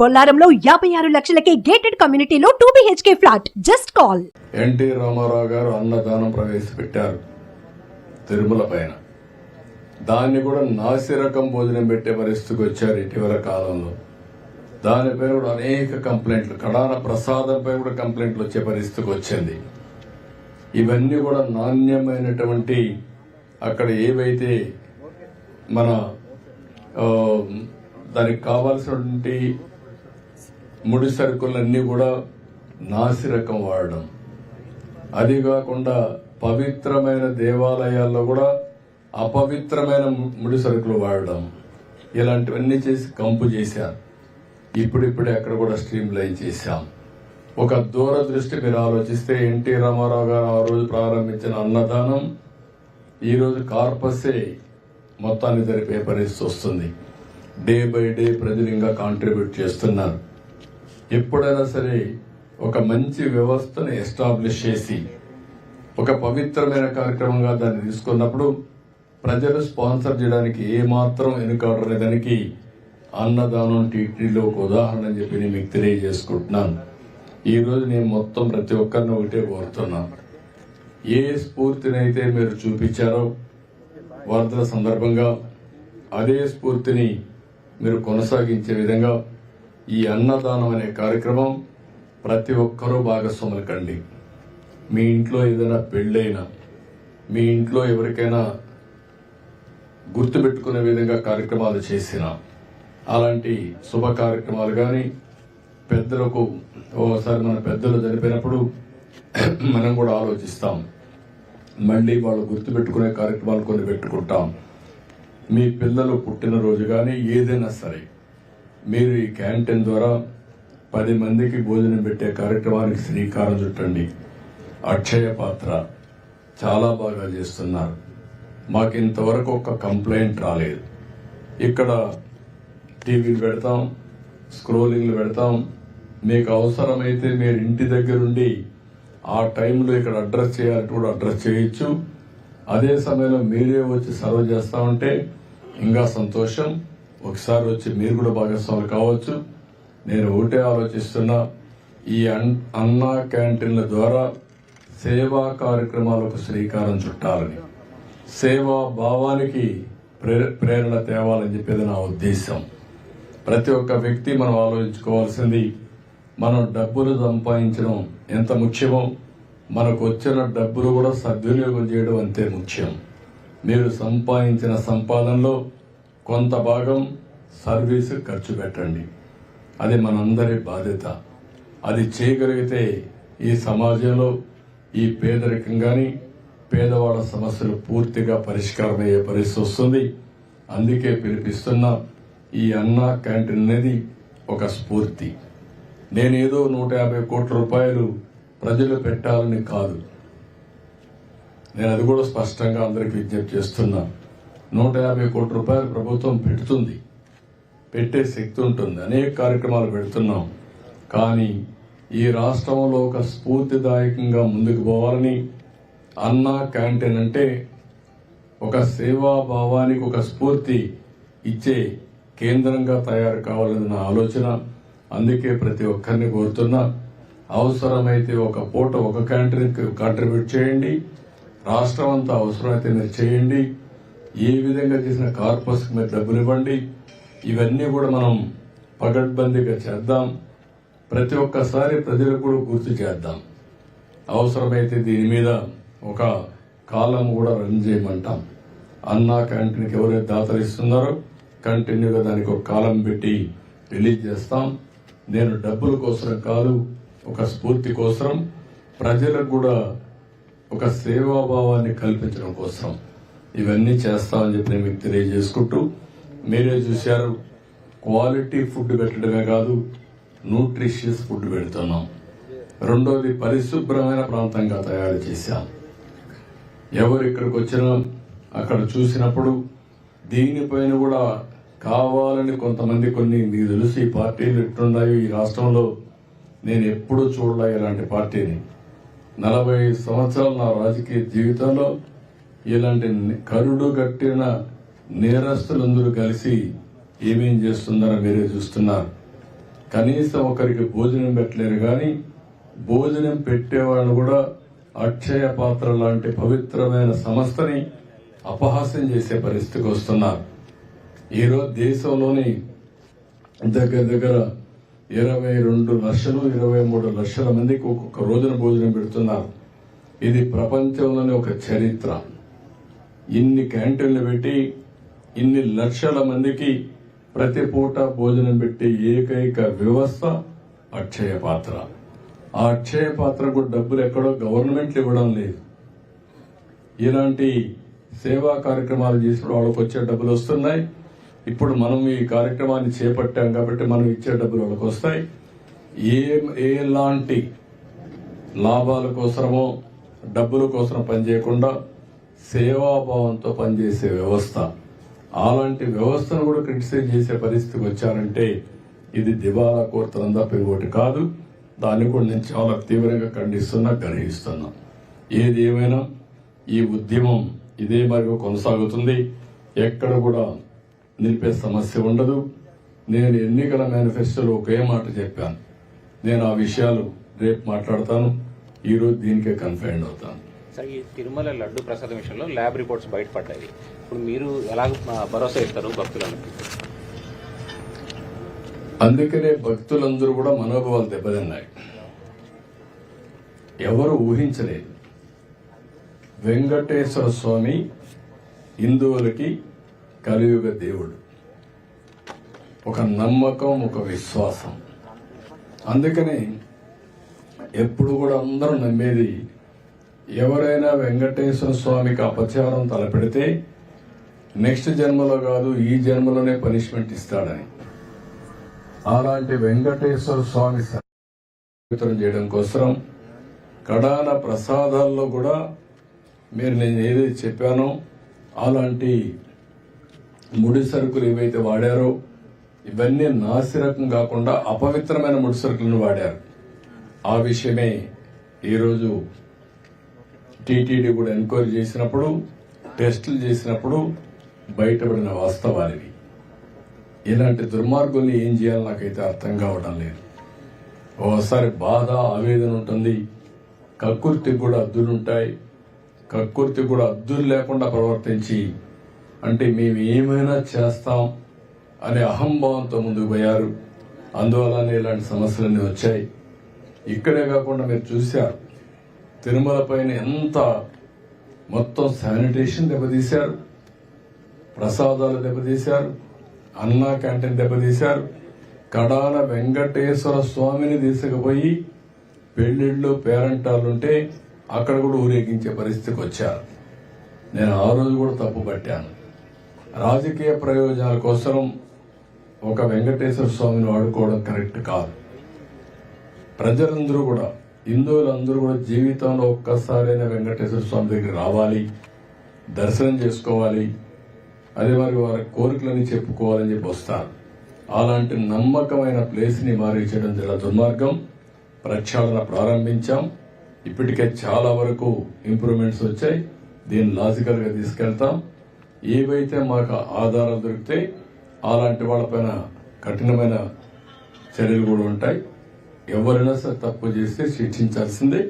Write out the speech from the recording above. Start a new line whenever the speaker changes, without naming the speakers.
బొల్లారంలో యాభై ఆరు లక్షలకే గేటెడ్ కమ్యూనిటీలో two BHK flat just call
NT Rama Rao garu అన్నదానం ప్రవేశపెట్టారు తిరుమల పైన. దాన్ని కూడా నాసి రకం భోజనం పెట్టే పరిస్థితికి వచ్చారు ఇటీవల కాలంలో. దానిపై కూడా అనేక కంప్లైంట్లు కడాన ప్రసాదంపై కూడా కంప్లైంట్లు వచ్చే పరిస్థితికి వచ్చింది. ఇవన్నీ కూడా నాణ్యమైనటువంటి అక్కడ ఏవైతే మన దానికి కావాల్సినటువంటి ముడి సరుకులన్నీ కూడా నాసిరకం వాడడం. అది కాకుండా పవిత్రమైన దేవాలయాల్లో కూడా అపవిత్రమైన ముడి సరుకులు వాడడం. ఇలాంటివన్నీ చేసి కంపు చేశారు. ఇప్పుడిప్పుడే అక్కడ కూడా స్ట్రీమ్ లైన్ చేశాం. ఒక దూరదృష్టి మీరు ఆలోచిస్తే ఎన్టీ రామారావు గారు ఆ రోజు ప్రారంభించిన అన్నదానం ఈరోజు కార్పసే మొత్తాన్ని జరిపే పరిస్థితి వస్తుంది. డే బై డే ప్రజలు ఇంకా కాంట్రిబ్యూట్ చేస్తున్నారు. ఎప్పుడైనా సరే ఒక మంచి వ్యవస్థను ఎస్టాబ్లిష్ చేసి ఒక పవిత్రమైన కార్యక్రమంగా దాన్ని తీసుకున్నప్పుడు ప్రజలు స్పాన్సర్ చేయడానికి ఏమాత్రం వెనుకాడనే దానికి అన్నదానం టీటీలో ఒక ఉదాహరణ అని చెప్పి నేను మీకు తెలియజేసుకుంటున్నాను. ఈరోజు నేను మొత్తం ప్రతి ఒక్కరిని ఒకటే కోరుతున్నాను ఏ స్ఫూర్తినైతే మీరు చూపించారో వరదల సందర్భంగా అదే స్ఫూర్తిని మీరు కొనసాగించే విధంగా ఈ అన్నదానం అనే కార్యక్రమం ప్రతి ఒక్కరూ భాగస్వాములు కండి. మీ ఇంట్లో ఏదైనా పెళ్ళైనా మీ ఇంట్లో ఎవరికైనా గుర్తుపెట్టుకునే విధంగా కార్యక్రమాలు చేసిన అలాంటి శుభ కార్యక్రమాలు కానీ పెద్దలకు ఒకసారి మన పెద్దలు జరిపినప్పుడు మనం కూడా ఆలోచిస్తాం. మళ్ళీ వాళ్ళు గుర్తుపెట్టుకునే కార్యక్రమాలు కొన్ని పెట్టుకుంటాం. మీ పిల్లలు పుట్టినరోజు కానీ ఏదైనా సరే మీరు ఈ క్యాంటీన్ ద్వారా పది మందికి భోజనం పెట్టే కార్యక్రమానికి శ్రీకారం చుట్టండి. అక్షయ పాత్ర చాలా బాగా చేస్తున్నారు. మాకు ఇంతవరకు ఒక కంప్లైంట్ రాలేదు. ఇక్కడ టీవీలు పెడతాం స్క్రోలింగ్లు పెడతాం. మీకు అవసరమైతే మీరు ఇంటి దగ్గరుండి ఆ టైంలో ఇక్కడ అడ్రస్ చేయాలంటే కూడా అడ్రస్ చేయొచ్చు. అదే సమయంలో మీరే వచ్చి సర్వ్ చేస్తా ఉంటే ఇంకా సంతోషం. ఒకసారి వచ్చి మీరు కూడా భాగస్వాములు కావచ్చు. నేను ఒకటే ఆలోచిస్తున్నా ఈ అన్- అన్నా క్యాంటీన్ల ద్వారా సేవా కార్యక్రమాలకు శ్రీకారం చుట్టాలని. సేవా భావానికి ప్రే- ప్రేరణ తేవాలని చెప్పేది నా ఉద్దేశం. ప్రతి ఒక్క వ్యక్తి మనం ఆలోచించుకోవాల్సింది మనం డబ్బులు సంపాదించడం ఎంత ముఖ్యమో మనకు వచ్చిన డబ్బులు కూడా సద్వినియోగం చేయడం అంతే ముఖ్యం. మీరు సంపాదించిన సంపాదనలో కొంత భాగం సర్వీస్ ఖర్చు పెట్టండి. అది మనందరి బాధ్యత. అది చేయగలిగితే ఈ సమాజంలో ఈ పేదరికం కానీ పేదవాళ్ళ సమస్యలు పూర్తిగా పరిష్కారమయ్యే పరిస్థితి వస్తుంది. అందుకే పిలిపిస్తున్న ఈ అన్నా క్యాంటీన్ అనేది ఒక స్ఫూర్తి. నేనేదో నూట యాభై కోట్ల రూపాయలు ప్రజలు పెట్టాలని కాదు. నేను అది కూడా స్పష్టంగా అందరికి విజ్ఞప్తి చేస్తున్నాను నూట యాభై కోట్ల రూపాయలు ప్రభుత్వం పెడుతుంది. పెట్టే శక్తి ఉంటుంది. అనేక కార్యక్రమాలు పెడుతున్నాం. కానీ ఈ రాష్ట్రంలో ఒక స్ఫూర్తిదాయకంగా ముందుకు పోవాలని అన్నా క్యాంటీన్ అంటే ఒక సేవా భావానికి ఒక స్ఫూర్తి ఇచ్చే కేంద్రంగా తయారు కావాలని నా ఆలోచన అందుకే ప్రతి ఒక్కరిని కోరుతున్నా. అవసరమైతే ఒక పూట ఒక క్యాంటీన్కి కాంట్రిబ్యూట్ చేయండి. రాష్ట్రం అంతా అవసరమైతే మీరు చేయండి ఏ విధంగా చేసిన కార్పస్ మీరు డబ్బులు ఇవ్వండి? ఇవన్నీ కూడా మనం పగడ్బందీగా చేద్దాం. ప్రతి ఒక్కసారి ప్రజలకు కూడా గుర్తు చేద్దాం. అవసరమైతే దీని మీద ఒక కాలం కూడా రన్ చేయమంటాం. అన్నా క్యాంటీన్కి ఎవరైతే దాతలు ఇస్తున్నారో కంటిన్యూగా దానికి ఒక కాలం పెట్టి రిలీజ్ చేస్తాం. నేను డబ్బుల కోసం కాదు ఒక స్ఫూర్తి కోసం ప్రజలకు కూడా ఒక సేవాభావాన్ని కల్పించడం కోసం ఇవన్నీ చేస్తామని చెప్పి మీకు తెలియజేసుకుంటూ మీరే చూశారు క్వాలిటీ ఫుడ్ పెట్టడమే కాదు న్యూట్రిషియస్ ఫుడ్ పెడుతున్నాం. రెండోది పరిశుభ్రమైన ప్రాంతంగా తయారు చేశాం. ఎవరు ఇక్కడికి వచ్చినా అక్కడ చూసినప్పుడు దీనిపైన కూడా కావాలని కొంతమంది కొన్ని మీకు తెలుసు ఈ పార్టీలు ఎట్లున్నాయో ఈ రాష్ట్రంలో నేను ఎప్పుడూ చూడలే ఇలాంటి పార్టీని. నలభై సంవత్సరాల నా రాజకీయ జీవితంలో ఇలాంటి కరుడు గట్టిన నేరస్తులందరూ కలిసి ఏమేం చేస్తున్నారో మీరే చూస్తున్నారు. కనీసం ఒకరికి భోజనం పెట్టలేరు కానీ భోజనం పెట్టేవాళ్ళు కూడా అక్షయ పాత్ర లాంటి పవిత్రమైన సంస్థని అపహాస్యం చేసే పరిస్థితికి వస్తున్నారు. ఈరోజు దేశంలోని దగ్గర దగ్గర ఇరవై రెండు లక్షలు ఇరవై మూడు లక్షల మందికి ఒక్కొక్క రోజున భోజనం పెడుతున్నారు. ఇది ప్రపంచంలోని ఒక చరిత్ర. ఇన్ని క్యాంటీన్లు పెట్టి ఇన్ని లక్షల మందికి ప్రతి పూట భోజనం పెట్టి ఏకైక వ్యవస్థ అక్షయ పాత్ర. ఆ అక్షయ పాత్రకు డబ్బులు ఎక్కడో గవర్నమెంట్లు ఇవ్వడం లేదు. ఇలాంటి సేవా కార్యక్రమాలు చేసినప్పుడు వాళ్ళకి వచ్చే డబ్బులు వస్తున్నాయి. ఇప్పుడు మనం ఈ కార్యక్రమాన్ని చేపట్టాం కాబట్టి మనం ఇచ్చే డబ్బులు వాళ్ళకి వస్తాయి. ఏ ఎలాంటి లాభాల కోసమో డబ్బుల కోసం పనిచేయకుండా సేవాభావంతో పనిచేసే వ్యవస్థ. అలాంటి వ్యవస్థను కూడా క్రిటిసైజ్ చేసే పరిస్థితికి వచ్చారంటే ఇది దివాలా కోరుతనం తప్ప కాదు. దాన్ని కూడా నేను చాలా తీవ్రంగా ఖండిస్తున్నా గ్రహిస్తున్నా. ఏది ఏమైనా ఈ ఉద్యమం ఇదే మరి కొనసాగుతుంది. ఎక్కడ కూడా నిలిపే సమస్య ఉండదు. నేను ఎన్నికల మేనిఫెస్టోలో ఒకే మాట చెప్పాను. నేను ఆ విషయాలు రేపు మాట్లాడతాను. ఈరోజు దీనికే కన్ఫైండ్ అవుతాను.
సార్ ఈ తిరుమల లడ్డు ప్రసాదం విషయంలో ల్యాబ్ రిపోర్ట్స్ బయటపడ్డాయి. ఇప్పుడు మీరు ఎలా భరోసా ఇస్తారు భక్తులకు
అందుకనే భక్తులందరూ కూడా మనోభావాలు దెబ్బతిన్నాయి. ఎవరు ఊహించలేదు. వెంకటేశ్వర స్వామి హిందువులకి కలియుగ దేవుడు. ఒక నమ్మకం ఒక విశ్వాసం. అందుకని ఎప్పుడు కూడా అందరూ నమ్మేది ఎవరైనా వెంకటేశ్వర స్వామికి అపచారం తలపెడితే నెక్స్ట్ జన్మలో కాదు ఈ జన్మలోనే పనిష్మెంట్ ఇస్తాడని. అలాంటి వెంకటేశ్వర స్వామి వితరణ చేయడం కోసం కడాన ప్రసాదాల్లో కూడా మీరు నేను ఏదైతే చెప్పానో అలాంటి ముడి సరుకులు ఏవైతే వాడారో ఇవన్నీ నాసిరకం కాకుండా అపవిత్రమైన ముడి సరుకులను వాడారు. ఆ విషయమే ఈరోజు టీటీడీ కూడా ఎంక్వైరీ చేసినప్పుడు టెస్టులు చేసినప్పుడు బయటపడిన వాస్తవానివి ఇలాంటి దుర్మార్గుల్ని ఏం చేయాలో నాకైతే అర్థం కావడం లేదు. ఓసారి బాధ ఆవేదన ఉంటుంది. కక్కుర్తికి కూడా అద్దులుంటాయి. కక్కుర్తి కూడా అద్దులు లేకుండా ప్రవర్తించి అంటే మేము ఏమైనా చేస్తాం అనే అహంభావంతో ముందుకు పోయారు. అందువల్లనే ఇలాంటి సమస్యలన్నీ వచ్చాయి. ఇక్కడే కాకుండా మీరు చూశారు. తిరుమల పైన ఎంత మొత్తం శానిటేషన్ దెబ్బతీశారు ప్రసాదాలు దెబ్బతీశారు అన్నా క్యాంటీన్ దెబ్బతీశారు కడాల వెంకటేశ్వర స్వామిని తీసుకుపోయి పెళ్ళిళ్ళు పేరంటాలుంటే అక్కడ కూడా ఊరేగించే పరిస్థితికి వచ్చారు. నేను ఆ రోజు కూడా తప్పు పట్టాను. రాజకీయ ప్రయోజనాల కోసం ఒక వెంకటేశ్వర స్వామిని వాడుకోవడం కరెక్ట్ కాదు. ప్రజలందరూ కూడా హిందువులందరూ కూడా జీవితంలో ఒక్కసారైనా వెంకటేశ్వర స్వామి దగ్గర రావాలి దర్శనం చేసుకోవాలి అదే మరి వారి కోరికలని చెప్పుకోవాలని చెప్పి వస్తారు. అలాంటి నమ్మకమైన ప్లేస్ని మారించడం చాలా దుర్మార్గం. ప్రక్షాళన ప్రారంభించాం. ఇప్పటికే చాలా వరకు ఇంప్రూవ్మెంట్స్ వచ్చాయి. దీన్ని లాజికల్గా తీసుకెళ్తాం. ఏవైతే మాకు ఆధారాలు దొరికితే అలాంటి వాళ్ళపైన కఠినమైన చర్యలు కూడా ఉంటాయి. ఎవరైనా సరే తప్పు చేస్తే శిక్షించాల్సిందే.